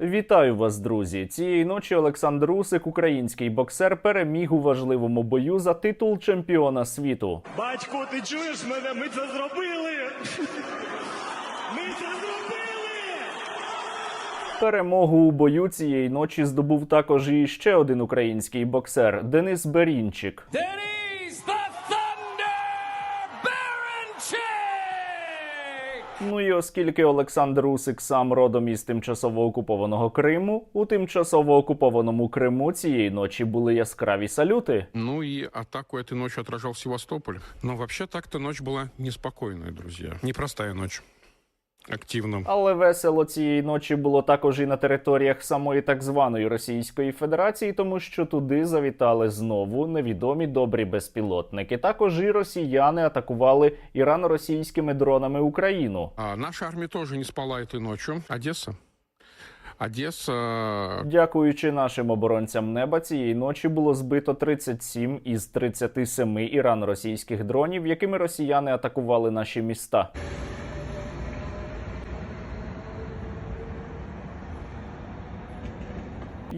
Вітаю вас, друзі! Цієї ночі Олександр Усик, український боксер, переміг у важливому бою за титул чемпіона світу. Батько, ти чуєш мене? Ми це зробили! Ми це зробили! Перемогу у бою цієї ночі здобув також і ще один український боксер Денис Берінчик. Denny's Ну і оскільки Олександр Усик сам родом із тимчасово окупованого Криму, у тимчасово окупованому Криму цієї ночі були яскраві салюти. Ну і атаку этой ночі отражал Севастополь. Ну, взагалі так-то ночь була неспокійною, друзі. Непростая ночь. Активно. Але весело цієї ночі було також і на територіях самої так званої Російської Федерації, тому що туди завітали знову невідомі добрі безпілотники. Також і росіяни атакували ірано-російськими дронами Україну. А наша армия тоже не спала этой ночью. Одесса. Одесса Дякуючи нашим оборонцям неба, цієї ночі було збито 37 із 37 ірано-російських дронів, якими росіяни атакували наші міста.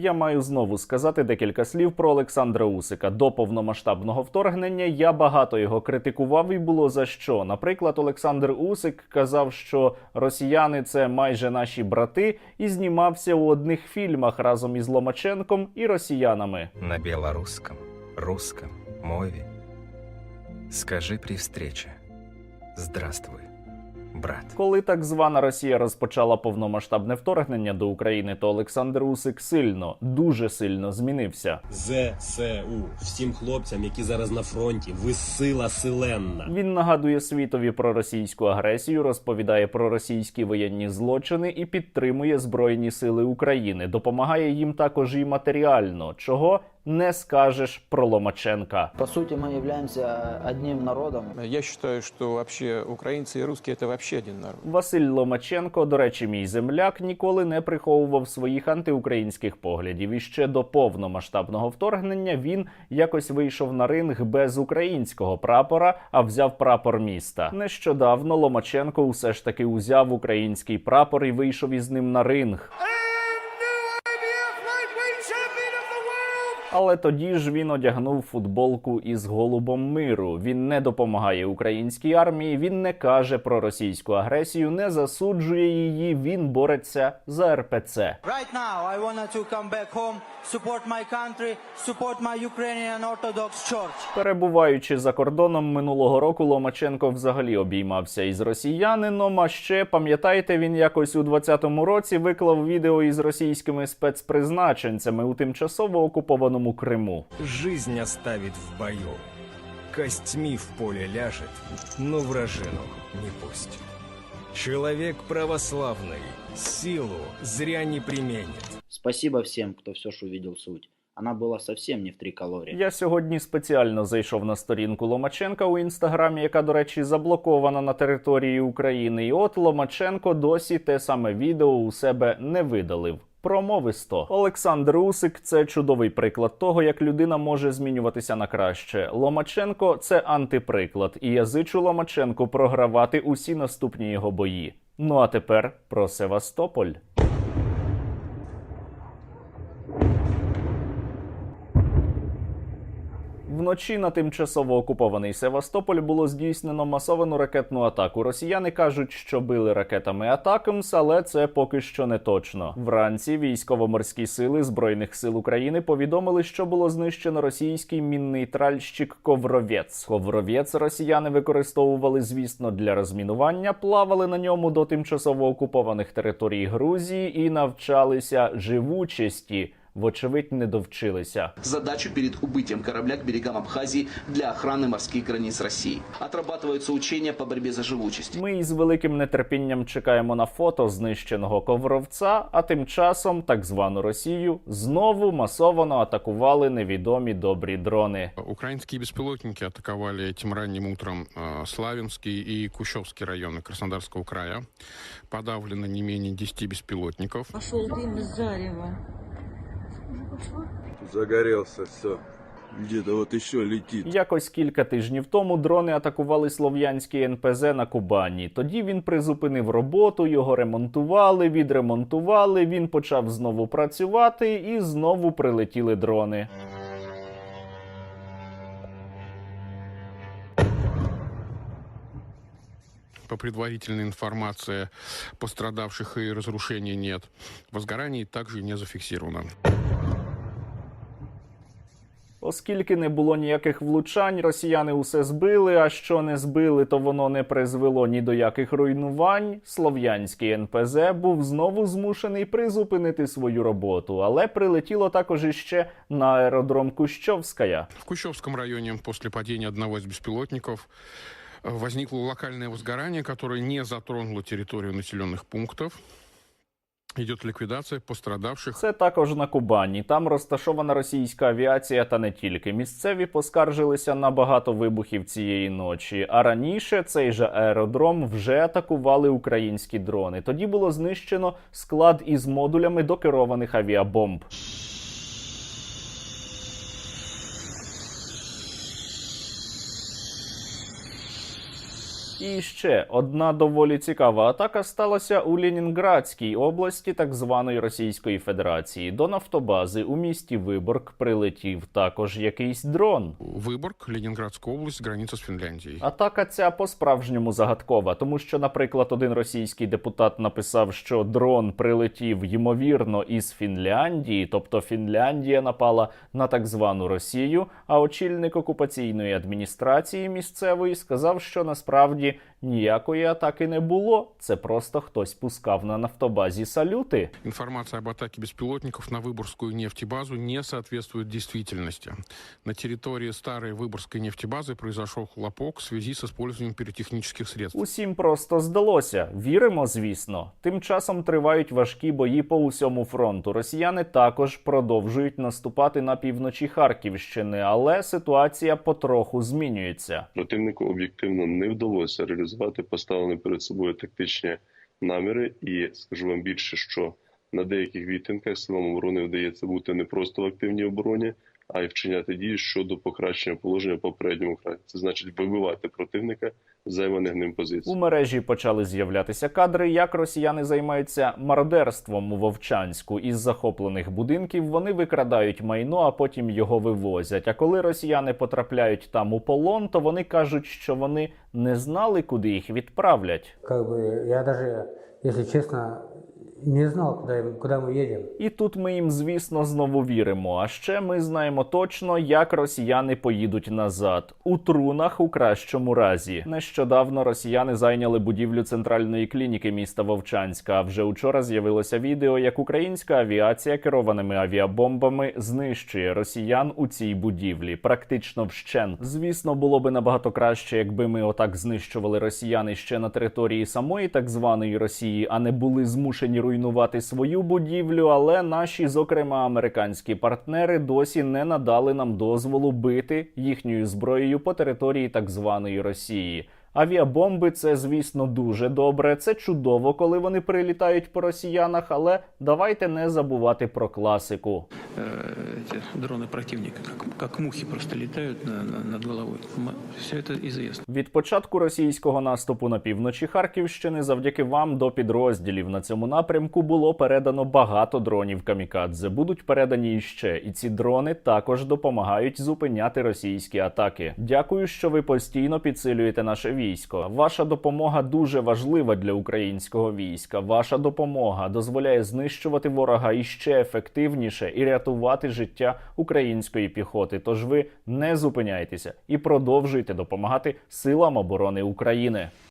Я маю знову сказати декілька слів про Олександра Усика. До повномасштабного вторгнення я багато його критикував і було за що. Наприклад, Олександр Усик казав, що росіяни це майже наші брати, і знімався у одних фільмах разом із Ломаченком і росіянами. на белорусском, русском мове. Скажи при встрече «Здравствуй, брат». Коли так звана Росія розпочала повномасштабне вторгнення до України, то Олександр Усик сильно, дуже сильно змінився. ЗСУ всім хлопцям, які зараз на фронті. Ви сила силенна. Він нагадує світові про російську агресію, розповідає про російські воєнні злочини і підтримує збройні сили України. Допомагає їм також і матеріально, чого не скажеш про Ломаченка. По сути, мы являемся одним народом. Я считаю, что вообще украинцы и русские это вообще один народ. Василь Ломаченко, до речі, мій земляк, ніколи не приховував своїх антиукраїнських поглядів. І ще до повномасштабного вторгнення він якось вийшов на ринг без українського прапора, а взяв прапор міста. Нещодавно Ломаченко усе ж таки узяв український прапор і вийшов із ним на ринг. Але тоді ж він одягнув футболку із голубом миру. Він не допомагає українській армії, він не каже про російську агресію, не засуджує її. Він бореться за РПЦ. Right now, I want to come back home, support my country, support my Ukrainian Orthodox Church. Перебуваючи за кордоном минулого року, Ломаченко взагалі обіймався із росіянином. А ще пам'ятаєте, він якось у 20-му році виклав відео із російськими спецпризначенцями у тимчасово окупованому Криму. Жизнь оставит в бою, костьми в поле ляжет, но вражину не пусть. Человек православный силу зря не применит. Спасибо всем, кто все же увидел суть. Она была совсем не в триколоре. Я сьогодні спеціально зайшов на сторінку Ломаченка у інстаграмі, яка, до речі, заблокована на території України. І от Ломаченко досі те саме відео у себе не видалив. Промовисто Олександр Усик це чудовий приклад того, як людина може змінюватися на краще. Ломаченко це антиприклад, і я зичу Ломаченку програвати усі наступні його бої. Ну а тепер про Севастополь. Вночі на тимчасово окупований Севастополь було здійснено масовану ракетну атаку. Росіяни кажуть, що били ракетами Атакамс, але це поки що не точно. Вранці військово-морські сили збройних сил України повідомили, що було знищено російський мінний тральщик Ковровець. Ковровець росіяни використовували, звісно, для розмінування, плавали на ньому до тимчасово окупованих територій Грузії і навчалися живучості Вочевидь, не довчилися. задачу перед убытием корабля к берегам Абхазии для охраны морских границ России. Отрабатываются учения по борьбе за живучесть. Ми із великим нетерпінням чекаємо на фото знищеного ковровця, а тим часом так звану Росію знову масовано атакували невідомі добрі дрони. украинские беспилотники атаковали этим ранним утром э, Славянский и Кущевский районы Краснодарского края. Подавлено не менее 10 беспилотников. Пошел дым из зарева. Загорелся, все. Где-то вот еще летит. Якось кілька тижнів тому дрони атакували слов'янський НПЗ на Кубані. Тоді він призупинив роботу, його ремонтували, відремонтували. Він почав знову працювати, і знову прилетіли дрони. По предварительной информации пострадавших и разрушений нет. Возгораний также не зафиксировано. Оскільки не було ніяких влучань, росіяни усе збили. А що не збили, то воно не призвело ні до яких руйнувань. Слов'янський НПЗ був знову змушений призупинити свою роботу, але прилетіло також іще на аеродром Кущовськая. В Кущевском районе после падения одного из беспилотников э, возникло локальное возгорание, которое не затронуло территорию населенных пунктов. Идет ліквідація пострадавших. Це також на Кубані. Там розташована російська авіація, та не тільки. Місцеві поскаржилися на багато вибухів цієї ночі. А раніше цей же аеродром вже атакували українські дрони. Тоді було знищено склад із модулями до керованих авіабомб. І ще одна доволі цікава атака сталася у Ленінградській області так званої Російської Федерації. До нафтобази у місті Виборг прилетів також якийсь дрон. Выборг, Ленинградская область, граница с Финляндией. Атака ця по-справжньому загадкова, тому що, наприклад, один російський депутат написав, що дрон прилетів ймовірно із Фінляндії, тобто Фінляндія напала на так звану Росію. А очільник окупаційної адміністрації місцевої сказав, що насправді ніякої атаки не було. Це просто хтось пускав на нафтобазі салюти. Информация об атаке беспилотников на Выборгскую нефтебазу не соответствует действительности. На территории старой Выборгской нефтебазы произошел хлопок в связи с использованием пиротехнических средств. Усім просто здалося. Віримо, звісно. Тим часом тривають важкі бої по усьому фронту. Росіяни також продовжують наступати на півночі Харківщини, але ситуація потроху змінюється. Противнику об'єктивно не вдалося реалізувати поставлені перед собою тактичні наміри, і скажу вам більше, що на деяких відтинках силам оборони вдається бути не просто в активній обороні, а й вчиняти дії щодо покращення положення попередньому краї. Це значить вибивати противника з займаних ним позицій. У мережі почали з'являтися кадри, як росіяни займаються мародерством у Вовчанську. Із захоплених будинків вони викрадають майно, а потім його вивозять. А коли росіяни потрапляють там у полон, то вони кажуть, що вони не знали, куди їх відправлять. Как бы я даже, если честно, не знал, куда, им- куда мы едем. І тут ми їм, звісно, знову віримо. А ще ми знаємо точно, як росіяни поїдуть назад у трунах у кращому разі. Нещодавно росіяни зайняли будівлю центральної клініки міста Вовчанська. А вже учора з'явилося відео, як українська авіація керованими авіабомбами знищує росіян у цій будівлі, практично вщент. Звісно, було би набагато краще, якби ми отак знищували росіяни ще на території самої так званої Росії, а не були змушені руйнувати свою будівлю. Але наші, зокрема, американські партнери, досі не надали нам дозволу бити їхньою зброєю по території так званої Росії. Авіабомби це, звісно, дуже добре. Це чудово, коли вони прилітають по росіянах, але давайте не забувати про класику. Эти дроны противника, как, как мухи, просто летают на- на- над головой. Все это известно. Від початку російського наступу на півночі Харківщини, завдяки вам до підрозділів на цьому напрямку було передано багато дронів камікадзе. Будуть передані іще, і ці дрони також допомагають зупиняти російські атаки. Дякую, що ви постійно підсилюєте наше військо. Ваша допомога дуже важлива для українського війська. Ваша допомога дозволяє знищувати ворога іще ефективніше і рятувати життя української піхоти. Тож ви не зупиняйтеся і продовжуйте допомагати силам оборони України.